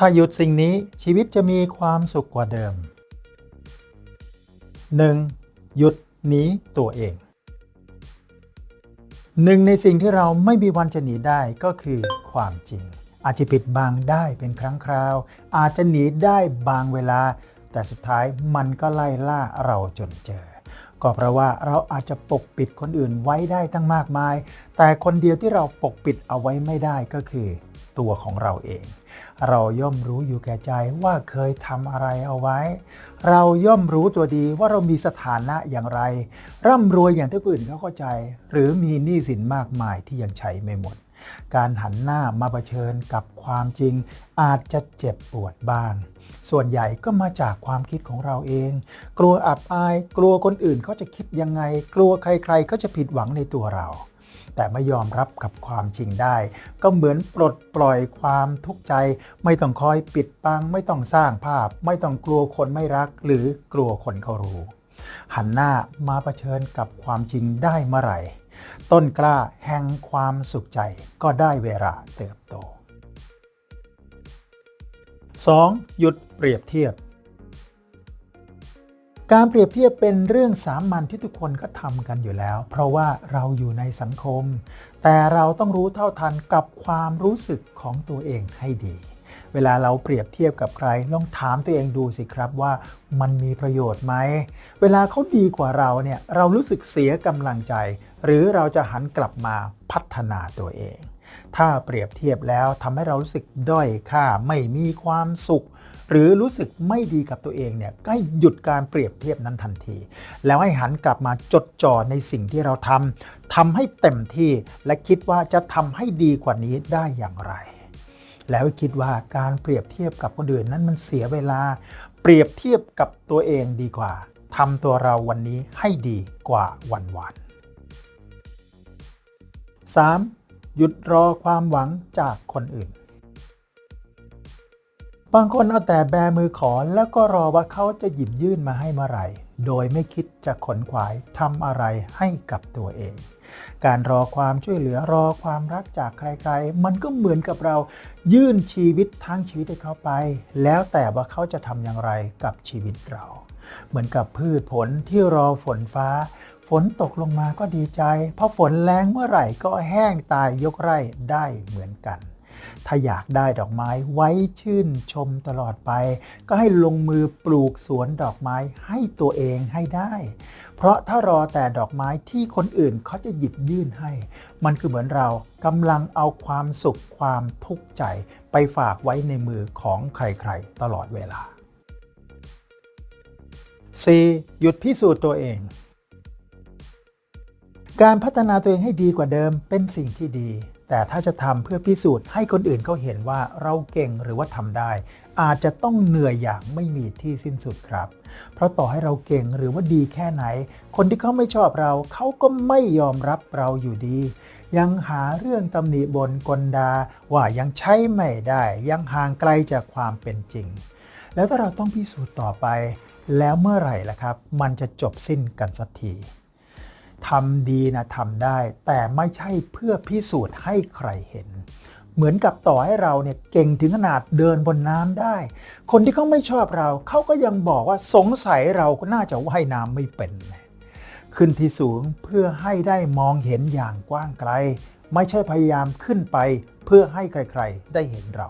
ถ้าหยุดสิ่งนี้ชีวิตจะมีความสุขกว่าเดิม 1. หยุดหนีตัวเอง หนึ่งในสิ่งที่เราไม่มีวันจะหนีได้ก็คือความจริง อาจจะปิดบังได้เป็นครั้งคราว อาจจะหนีได้บางเวลา แต่สุดท้ายมันก็ไล่ล่าเราจนเจอ ก็เพราะว่าเราอาจจะปกปิดคนอื่นไว้ได้ตั้งมากมาย แต่คนเดียวที่เราปกปิดเอาไว้ไม่ได้ก็คือ ตัวของเราเอง เราย่อมรู้อยู่แก่ใจว่าเคยทำอะไรเอาไว้ เราย่อมรู้ตัวดีว่าเรามีสถานะอย่างไร ร่ำรวยอย่างที่คนอื่นเขาเข้าใจ หรือมีหนี้สินมากมายที่ยังใช้ไม่หมด การหันหน้ามาเผชิญกับความจริง อาจจะเจ็บปวดบ้าง ส่วนใหญ่ก็มาจากความคิดของเราเอง กลัวอับอาย กลัวคนอื่นเขาจะคิดยังไง กลัวใครๆก็จะผิดหวังในตัวเรา แต่ไม่ยอมรับกับความจริงได้ ก็เหมือนปลดปล่อยความทุกข์ใจ ไม่ต้องคอยปิดบัง ไม่ต้องสร้างภาพ ไม่ต้องกลัวคนไม่รัก หรือกลัวคนเขารู้ หันหน้ามาเผชิญกับความจริงได้เมื่อไหร่ ต้นกล้าแห่งความสุขใจก็ได้เวลาเติบโต 2. หยุดเปรียบเทียบ การเปรียบเทียบเป็นเรื่องสามัญที่ทุกคนก็ทำกันอยู่แล้ว เพราะว่าเราอยู่ในสังคม แต่เราต้องรู้เท่าทันกับความรู้สึกของตัวเองให้ดี เวลาเราเปรียบเทียบกับใครลองถามตัวเองดูสิครับว่ามันมีประโยชน์ไหม เวลาเขาดีกว่าเราเนี่ยเรารู้สึกเสียกำลังใจ หรือเราจะหันกลับมาพัฒนาตัวเอง ถ้าเปรียบเทียบแล้วทำให้เรารู้สึกด้อยค่าไม่มีความสุข หรือรู้สึกไม่ดีกับตัวเองเนี่ยก็ให้หยุดการเปรียบเทียบนั้นทันที แล้วให้หันกลับมาจดจ่อในสิ่งที่เราทำทำให้เต็มที่และคิดว่าจะทำให้ดีกว่านี้ได้อย่างไร แล้วคิดว่าการเปรียบเทียบกับคนอื่นนั้นมันเสียเวลา เปรียบเทียบกับตัวเองดีกว่าทำตัวเราวันนี้ให้ดีกว่าวันวาน 3. หยุดรอความหวังจากคนอื่น บางคนเอาแต่แบมือขอแล้วก็รอว่าเขาจะหยิบยื่นมาให้เมื่อไหร่ โดยไม่คิดจะขนขวายทำอะไรให้กับตัวเอง การรอความช่วยเหลือรอความรักจากใครๆ มันก็เหมือนกับเรายื่นชีวิตทั้งชีวิตให้เขาไป แล้วแต่ว่าเขาจะทำอย่างไรกับชีวิตเรา เหมือนกับพืชผลที่รอฝนฟ้า ฝนตกลงมาก็ดีใจ เพราะฝนแรงเมื่อไหร่ก็แห้งตายยกไร่ได้เหมือนกัน ถ้าอยากได้ดอกไม้ไว้ชื่นชมตลอดไป ก็ให้ลงมือปลูกสวนดอกไม้ให้ตัวเองให้ได้ เพราะถ้ารอแต่ดอกไม้ที่คนอื่นเขาจะหยิบยื่นให้ มันคือเหมือนเรากำลังเอาความสุขความทุกข์ใจ ไปฝากไว้ในมือของใครๆ ตลอดเวลา 4. หยุดพิสูจน์ตัวเอง การพัฒนาตัวเองให้ดีกว่าเดิมเป็นสิ่งที่ดี แต่ถ้าจะทำเพื่อพิสูจน์ให้คนอื่นเขาเห็นว่าเราเก่งหรือว่าทำได้ อาจจะต้องเหนื่อยอย่างไม่มีที่สิ้นสุดครับ เพราะต่อให้เราเก่งหรือว่าดีแค่ไหน คนที่เขาไม่ชอบเราเขาก็ไม่ยอมรับเราอยู่ดี ยังหาเรื่องตำหนิบนกลดาว่ายังใช้ไม่ได้ ยังห่างไกลจากความเป็นจริง แล้วถ้าเราต้องพิสูจน์ต่อไป แล้วเมื่อไหร่ล่ะครับ มันจะจบสิ้นกันสักที ทำดีนะทำได้ แต่ไม่ใช่เพื่อพิสูจน์ให้ใครเห็น เหมือนกับต่อให้เราเนี่ยเก่งถึงขนาดเดินบนน้ำได้ คนที่เขาไม่ชอบเราเขาก็ยังบอกว่าสงสัยเราก็น่าจะว่ายน้ำไม่เป็น ขึ้นที่สูงเพื่อให้ได้มองเห็นอย่างกว้างไกล ไม่ใช่พยายามขึ้นไปเพื่อให้ใคร ๆ ได้เห็นเรา